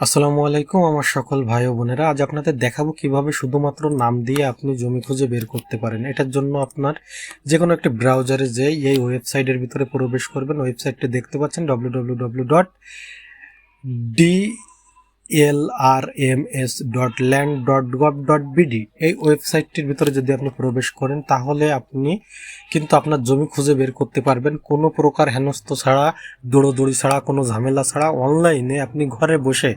আসসালামু আলাইকুম আমার সকল ভাই ও বোনেরা। আজ আপনাদের দেখাবো কীভাবে শুধুমাত্র নাম দিয়ে আপনি জমি খুঁজে বের করতে পারেন। এটার জন্য আপনার যে কোনো একটি ব্রাউজারে যে এই ওয়েবসাইটের ভিতরে প্রবেশ করবেন। ওয়েবসাইটটি দেখতে পাচ্ছেন W W W dot D L R M S dot land dot gov dot BD এই ওয়েবসাইটটির ভিতরে যদি আপনি প্রবেশ করেন তাহলে আপনি কিন্তু আপনার জমি খুঁজে বের করতে পারবেন। কোনো প্রকার হেনস্থ ছাড়া দৌড়োদৌড়ি ছাড়া কোনো ঝামেলা ছাড়া অনলাইনে আপনি ঘরে বসে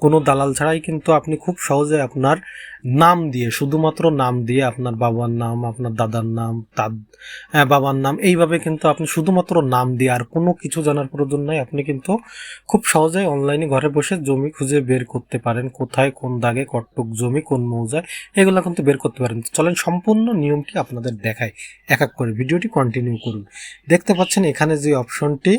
কোনো দালাল ছাড়াই কিন্তু আপনি খুব সহজে আপনার নাম দিয়ে শুধুমাত্র নাম দিয়ে আপনার বাবার নাম আপনার দাদার নাম তার হ্যাঁ, বাবার নাম এইভাবে কিন্তু আপনি শুধুমাত্র নাম দিয়ে আর কোনো কিছু জানার প্রয়োজন নাই। আপনি কিন্তু খুব সহজেই অনলাইনে ঘরে বসে জমি খুঁজে বের করতে পারেন, কোথায়, কোন দাগে কটক জমি, কোন মৌজায়, এগুলো কিন্তু বের করতে পারেন। চলেন সম্পূর্ণ নিয়মটি আপনাদের দেখায় এক এক করে ভিডিওটি কন্টিনিউ করুন। দেখতে পাচ্ছেন এখানে যে অপশনটি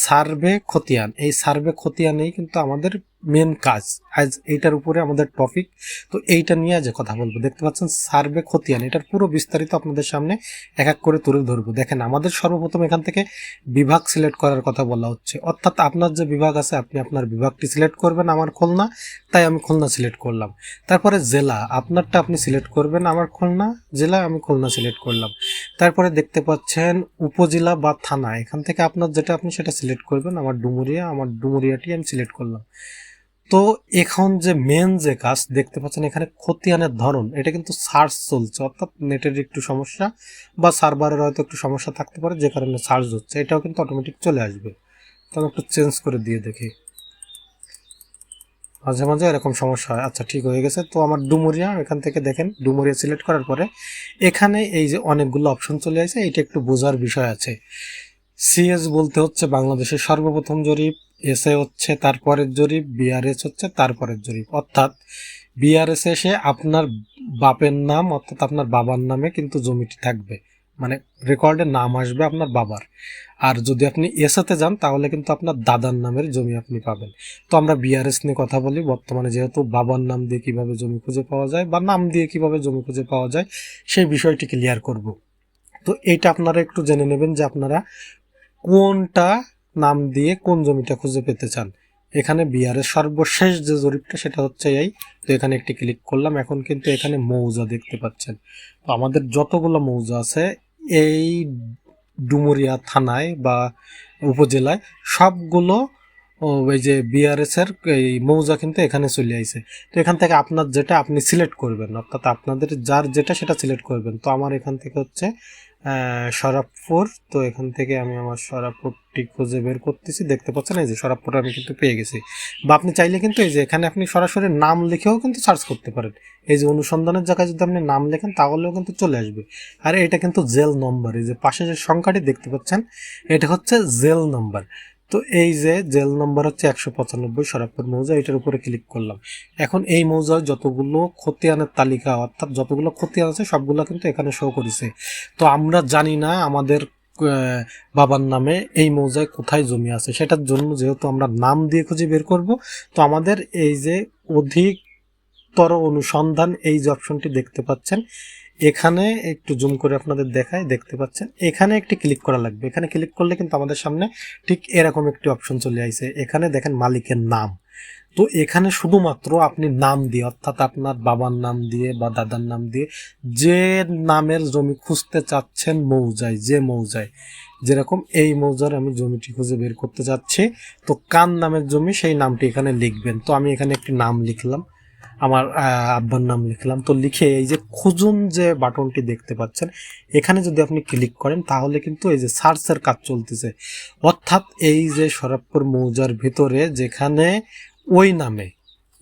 সার্ভে খতিয়ান। এই সার্ভে খতিয়ানেই কিন্তু আমাদের মেন কাজ। আজ এইটার উপরে আমাদের টপিক তো এইটা নিয়ে যে কথা বলব, দেখতে পাচ্ছেন সার্ভে খতিয়ান, এটার পুরো বিস্তারিত আপনাদের সামনে এক এক করে তুলে ধরবো। দেখেন, আমাদের সর্বপ্রথম এখান থেকে বিভাগ সিলেক্ট করার কথা বলা হচ্ছে। অর্থাৎ আপনার যে বিভাগ আছে, আপনি আপনার বিভাগটি সিলেক্ট করবেন আমার খুলনা, তাই আমি খুলনা সিলেক্ট করলাম। তারপরে জেলা, আপনারটা আপনি সিলেক্ট করবেন আমার খুলনা জেলা আমি খুলনা সিলেক্ট করলাম। তারপরে দেখতে পাচ্ছেন উপজেলা বা থানা, এখান থেকে আপনার যেটা আপনি সেটা সিলেক্ট করবেন, আমার ডুমুরিয়া, আমার ডুমুরিয়াটি আমি সিলেক্ট করলাম। তো এখন যে মেন যে কাজ দেখতে পাচ্ছেন, এখানে খতিয়ানের ধরন, এটা কিন্তু সার্চ চলছে, অর্থাৎ নেটের একটু সমস্যা বা সার্ভারের হয়তো একটু সমস্যা থাকতে পারে, যে কারণে সার্চ হচ্ছে, এটাও কিন্তু অটোমেটিক চলে আসবে। তো একটু চেঞ্জ করে দিয়ে দেখি। মাঝে মাঝে এরকম সমস্যা হয়। আচ্ছা ঠিক হয়ে গেছে। তো আমার ডুমুরিয়া, এখান থেকে দেখেন, ডুমুরিয়া সিলেক্ট করার পরে এখানে এই যে অনেকগুলো অপশন চলে আসে, এটা একটু বোঝার বিষয় আছে। সিএস বলতে হচ্ছে বাংলাদেশের সর্বপ্রথম জরিপ এসএ হচ্ছে তারপরের জরিপ বিআরএস হচ্ছে তারপরের জরিপ। অর্থাৎ বিআরএস এসে আপনার বাপের নাম অর্থাৎ আপনার বাবার নামে কিন্তু জমিটি থাকবে। মানে রেকর্ডে নাম আসবে আপনার বাবার। আর যদি আপনি এসএতে যান, তাহলে কিন্তু আপনার দাদার নামের জমি আপনি পাবেন। তো আমরা বিআরএস নিয়ে কথা বলি, বর্তমানে যেহেতু বাবার নাম দিয়ে কীভাবে জমি খুঁজে পাওয়া যায় বা নাম দিয়ে কীভাবে জমি খুঁজে পাওয়া যায়, সেই বিষয়টি ক্লিয়ার করব। তো এটা আপনারা একটু জেনে নেবেন যে আপনারা কোনটা নাম দিয়ে কোন জমিটা খুঁজে পেতে চান? এখানে বিহারের সর্বশেষ যে জরিপটা, সেটা হচ্ছে এই। তো এখানে একটি ক্লিক করলাম। এখন কিন্তু এখানে মৌজা দেখতে পাচ্ছেন। তো আমাদের যতগুলো মৌজা আছে, এই ডুমুরিয়া থানায় বা উপজেলায় সবগুলো ওই যে বিআরএস এর এই মৌজা কিন্তু এখানে চলে আইছে। তো এখান থেকে আপনার যেটা আপনি সিলেক্ট করবেন, অর্থাৎ আপনাদের যার যেটা সেটা সিলেক্ট করবেন। তো আমার এখান থেকে হচ্ছে আহ, শরাবপুর তো এখান থেকে আমি আমার সরাবপুরটি খুঁজে বের করতেছি। দেখতে পাচ্ছেন এই যে সরাবপুর আমি কিন্তু পেয়ে গেছি। বা আপনি চাইলে কিন্তু এই যে এখানে আপনি সরাসরি নাম লিখেও কিন্তু সার্চ করতে পারেন। এই যে অনুসন্ধানের জায়গায় যদি আপনি নাম লেখেন তাহলেও কিন্তু চলে আসবে। আর এটা কিন্তু জেল নম্বর এই যে পাশে যে সংখ্যাটি দেখতে পাচ্ছেন এটা হচ্ছে জেল নম্বর। তো এই যে জেল নম্বর হচ্ছে একশো পঁচানব্বই সরাবপুর মৌজা, এটার উপরে ক্লিক করলাম। এখন এই মৌজায় যতগুলো খতিয়ানের তালিকা, অর্থাৎ যতগুলো খতিয়ান আছে, সবগুলো কিন্তু এখানে শো করেছে। তো আমরা জানি না আমাদের বাবার নামে এই মৌজায় কোথায় জমি আছে। সেটার জন্য যেহেতু আমরা নাম দিয়ে খুঁজে বের করব, তো আমাদের এই যে অধিকতর অনুসন্ধান এই যে অপশনটি দেখতে পাচ্ছেন, এখানে একটু জুম করে আপনাদের দেখায় দেখতে পাচ্ছেন। এখানে একটি ক্লিক করা লাগবে। এখানে ক্লিক করলে কিন্তু আমাদের সামনে ঠিক এরকম একটি অপশন চলে আসে। এখানে দেখেন মালিকের নাম। তো এখানে শুধুমাত্র আপনি নাম দিয়ে, অর্থাৎ আপনার বাবার নাম দিয়ে বা দাদার নাম দিয়ে যে নামের জমি খুঁজতে চাচ্ছেন মৌজায়, যে মৌজায়, যেরকম এই মৌজার আমি জমিটি খুঁজে বের করতে চাচ্ছি তো কার নামের জমি সেই নামটি এখানে লিখবেন। তো আমি এখানে একটি নাম লিখলাম। আমার আব্বার নাম লিখলাম। তো লিখে এই যে খুঁজুন যে বাটনটি দেখতে পাচ্ছেন, এখানে যদি আপনি ক্লিক করেন, তাহলে কিন্তু এই যে সার্চের কাজ চলতেছে। অর্থাৎ এই যে সরাবপুর মৌজার ভিতরে যেখানে ওই নামে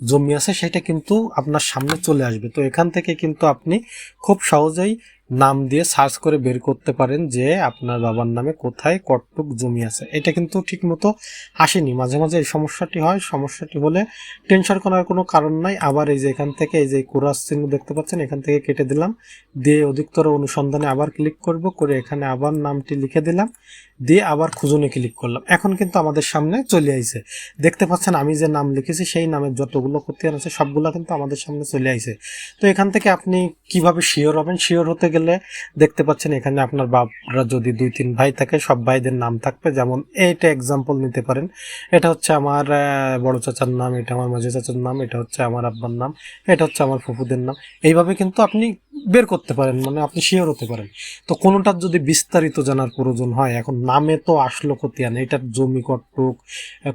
জমি আছে, সেটা কিন্তু আপনার সামনে চলে আসবে। তো এখান থেকে কিন্তু আপনি খুব সহজেই নাম দিয়ে সার্চ করে বের করতে পারেন যে আপনার বাবার নামে কোথায় কতটুক জমি আছে। এটা কিন্তু ঠিকমতো আসেনি। মাঝে মাঝে এই সমস্যাটি হয়। সমস্যাটি হলে টেনশন করার কোনো কারণ নাই। আবার এই যে এখান থেকে এই যে কুরাস চিহ্ন দেখতে পাচ্ছেন, এখান থেকে কেটে দিলাম। দিয়ে অধিকতর অনুসন্ধানে আবার ক্লিক করব। করে এখানে আবার নামটি লিখে দিলাম। দিয়ে আবার খুঁজনে ক্লিক করলাম। এখন কিন্তু আমাদের সামনে চলে আইছে। দেখতে পাচ্ছেন, আমি যে নাম লিখেছি, সেই নামের যতগুলো খতিয়ান আছে, সবগুলো কিন্তু আমাদের সামনে চলে আইছে। তো এখান থেকে আপনি কীভাবে শিওর হবেন? শিওর হতে গেলে দেখতে পাচ্ছেন এখানে আপনার বাপরা যদি দুই, তিন ভাই থাকে, সব ভাইদের নাম থাকবে। যেমন এইটা এক্সাম্পল নিতে পারেন। এটা হচ্ছে আমার বড় চাচার নাম, এটা আমার মাঝে চাচার নাম, এটা হচ্ছে আমার আব্বার নাম, এটা হচ্ছে আমার ফুফুদের নাম। এইভাবে কিন্তু আপনি বের করতে পারেন মানে আপনি শিওর হতে পারেন। তো কোনোটার যদি বিস্তারিত জানার প্রয়োজন হয়, এখন নামে তো আসলো খতিয়ান, এটার জমি কটুক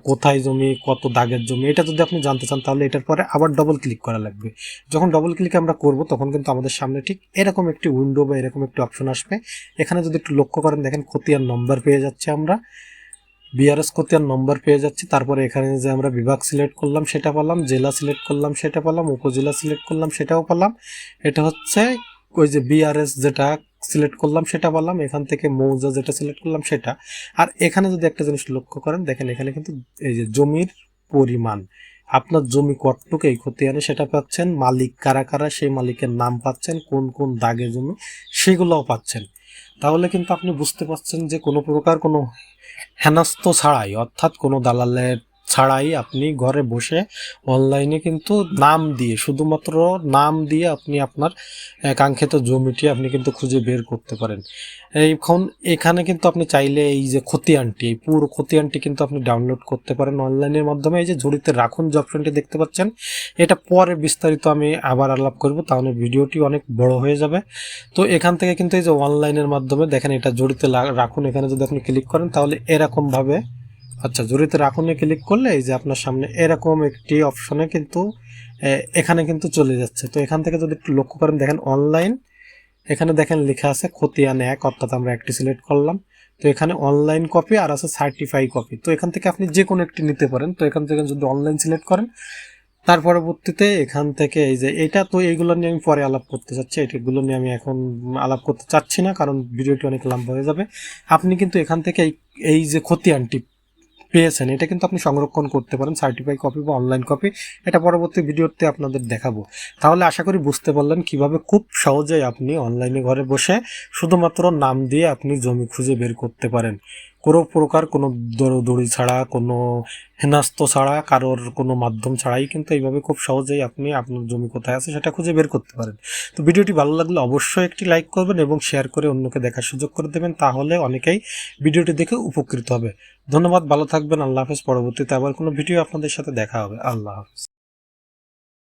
কোথায় জমি, কত দাগের জমি, এটা যদি আপনি জানতে চান, তাহলে এটার পরে আবার ডবল ক্লিক করা লাগবে। যখন ডবল ক্লিক আমরা করব, তখন কিন্তু আমাদের সামনে ঠিক এরকম একটি উইন্ডো বা এরকম একটি অপশন আসবে। এখানে যদি একটু লক্ষ্য করেন, দেখেন খতিয়ান নম্বর পেয়ে যাচ্ছে আমরা। বিআরএস খতিয়ান নম্বর পেয়ে যাচ্ছি। তারপরে এখানে যে আমরা বিভাগ সিলেক্ট করলাম, সেটা পেলাম। জেলা সিলেক্ট করলাম, সেটা পেলাম। উপজেলা সিলেক্ট করলাম, সেটাও পেলাম। এটা হচ্ছে ওই যে বিআরএস যেটা সিলেক্ট করলাম, সেটা পেলাম। এখান থেকে মৌজা যেটা সিলেক্ট করলাম, সেটা। আর এখানে যদি একটা জিনিস লক্ষ্য করেন, দেখেন এখানে কিন্তু এই যে জমির পরিমাণ, আপনার জমি কতটুকু, এই খতিয়ানে সেটা পাচ্ছেন, মালিক কারা কারা, সেই মালিকের নাম পাচ্ছেন, কোন কোন দাগে জমি, সেগুলোও পাচ্ছেন। তাহলে কিন্তু আপনি বুঝতে পারছেন যে কোনো প্রকার কোনো হেনস্ত ছাড়াই অর্থাৎ কোনো দালালের ছাড়াই আপনি ঘরে বসে অনলাইনে কিন্তু নাম দিয়ে, শুধুমাত্র নাম দিয়ে আপনি আপনার কাঙ্ক্ষিত জমিটি আপনি কিন্তু খুঁজে বের করতে পারেন। এখন এখানে কিন্তু আপনি চাইলে এই যে খতিয়ানটি এই পুরো খতিয়ানটি কিন্তু আপনি ডাউনলোড করতে পারেন অনলাইনের মাধ্যমে। এই যে ঝুড়িতে রাখুন যে অপশনটি দেখতে পাচ্ছেন, এটা পরে বিস্তারিত আমি আবার আলাপ করব, তাহলে ভিডিওটি অনেক বড় হয়ে যাবে। তো এখান থেকে কিন্তু এই যে অনলাইনের মাধ্যমে দেখেন এটা জড়িতে রাখুন। এখানে যদি আপনি ক্লিক করেন, তাহলে এরকম ভাবে আচ্ছা জড়িতে রাখুনে ক্লিক করলে এই যে আপনার সামনে এরকম একটি অপশনে কিন্তু এখানে কিন্তু চলে যাচ্ছে। তো এখান থেকে যদি একটু লক্ষ্য করেন, দেখেন অনলাইন এখানে দেখেন লেখা আছে খতিয়ান এক, অর্থাৎ আমরা একটি সিলেক্ট করলাম। তো এখানে অনলাইন কপি আর আছে সার্টিফাই কপি তো এখান থেকে আপনি যে কোনো একটি নিতে পারেন। তো এখান থেকে যদি অনলাইন সিলেক্ট করেন, তার পরবর্তীতে এখান থেকে এই যে এটা, তো এইগুলো নিয়ে আমি পরে আলাপ করতে চাচ্ছি। এগুলো নিয়ে আমি এখন আলাপ করতে চাচ্ছি না, কারণ ভিডিওটি অনেক লম্বা হয়ে যাবে। আপনি কিন্তু এখান থেকে এই যে খতিয়ানটি পেয়েছেন, এটা কিন্তু আপনি সংরক্ষণ করতে পারেন সার্টিফাই কপি বা অনলাইন কপি এটা পরবর্তী ভিডিওতে আপনাদের দেখাবো। তাহলে আশা করি বুঝতে পারলেন কীভাবে খুব সহজেই আপনি অনলাইনে ঘরে বসে শুধুমাত্র নাম দিয়ে আপনি জমি খুঁজে বের করতে পারেন। কোনো প্রকার কোনো দৌড়ি ছাড়া, কোনো হেনাস্ত ছাড়া, কারোর কোনো মাধ্যম ছাড়াই কিন্তু এইভাবে খুব সহজেই আপনি আপনার জমি কোথায় আছে সেটা খুঁজে বের করতে পারেন। তো ভিডিওটি ভালো লাগলে অবশ্যই একটি লাইক করবেন এবং শেয়ার করে অন্যকে দেখার সুযোগ করে দেবেন, তাহলে অনেকেই ভিডিওটি দেখে উপকৃত হবে। ধন্যবাদ, ভালো থাকবেন, আল্লাহ হাফেজ। পরবর্তীতে আবার কোনো ভিডিও আপনাদের সাথে দেখা হবে। আল্লাহ হাফেজ।